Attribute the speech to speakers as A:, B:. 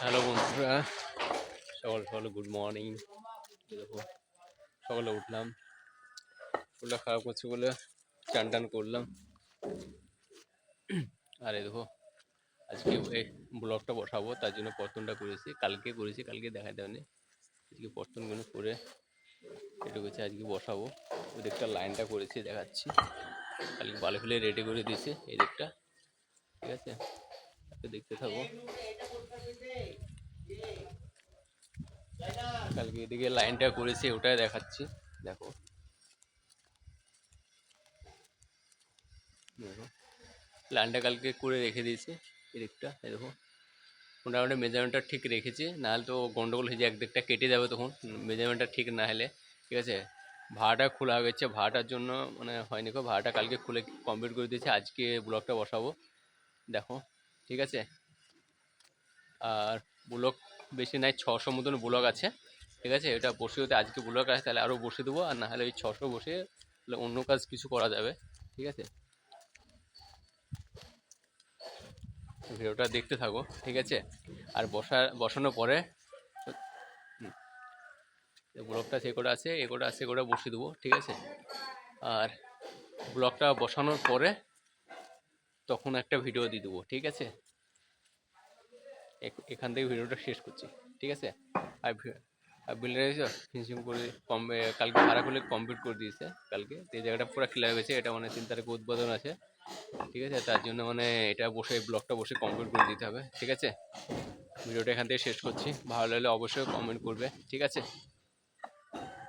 A: Hello বন্ধুরা, সকাল সকাল গুড মর্নিং দেখো, সকালে উঠলাম শরীরটা খারাপ করছে বলে চান টান করলাম। আর দেখো, আজকে এই ব্লগটা বসাবো, তার জন্য পর্তনটা করেছি, কালকে করেছি, কালকে দেখা দেয়নি আজকে পর্তনগুলো করে এটা করছি আজকে বসাবো। ওই দিকটা লাইনটা করেছি, দেখাচ্ছি। কালকে বালি ফেলে রেডি করে দিয়েছে, এই দিকটা, ঠিক আছে? দেখতে থাকো। কালকে এদিকে লাইনটা করেছি, ওটাই দেখাচ্ছি। দেখো। দেখো। লাইনটা কালকে করে রেখে দিয়েছি, এদিকটা দেখো। মোটামুটি মেজারমেন্টটা ঠিক রেখেছি, নাহলে তো গন্ডগোল হয়ে যায় একদিকটা কেটে যাবে তখন মেজারমেন্টটা ঠিক না হলে, ঠিক আছে? ভাড়াটা খোলা হয়ে গেছে, ভাড়াটার জন্য মানে হয়নি কো ভাড়াটা কালকে খুলে কমপ্লিট করে দিয়েছি, আজকে ব্লগটা বসাবো। দেখো, ঠিক আছে? আর ব্লক বেশি নাই, ছশো মতন ব্লক আছে। ঠিক আছে, এটা বসে যদি আজকে ব্লক আছে, তাহলে আরও বসে দেবো, আর না হলে ওই ছশো বসে তাহলে অন্য কাজ কিছু করা যাবে। ঠিক আছে? ভিডিওটা দেখতে থাকো, ঠিক আছে? আর বসা, বসানোর পরে ব্লকটা সে করে আছে, এ করে আছে করে বসিয়ে দেবো, ঠিক আছে? আর ব্লকটা বসানোর পরে তখন একটা ভিডিও দিয়ে দেবো, ঠিক আছে? এখান থেকে ভিডিওটা শেষ করছি, ঠিক আছে? আর বিল্ডার ফিনিশিং করে কম কালকে ভাড়া করলে কমপ্লিট করে দিয়েছে, কালকে। এই জায়গাটা পুরো ক্লিয়ার হয়েছে এটা মানে তিন তারিখে উদ্বোধন আছে, ঠিক আছে? তার জন্য মানে এটা বসে ব্লগটা বসে কমপ্লিট করে দিতে হবে, ঠিক আছে? ভিডিওটা এখান থেকে শেষ করছি, ভালো লাগলে অবশ্যই কমেন্ট করবে, ঠিক আছে?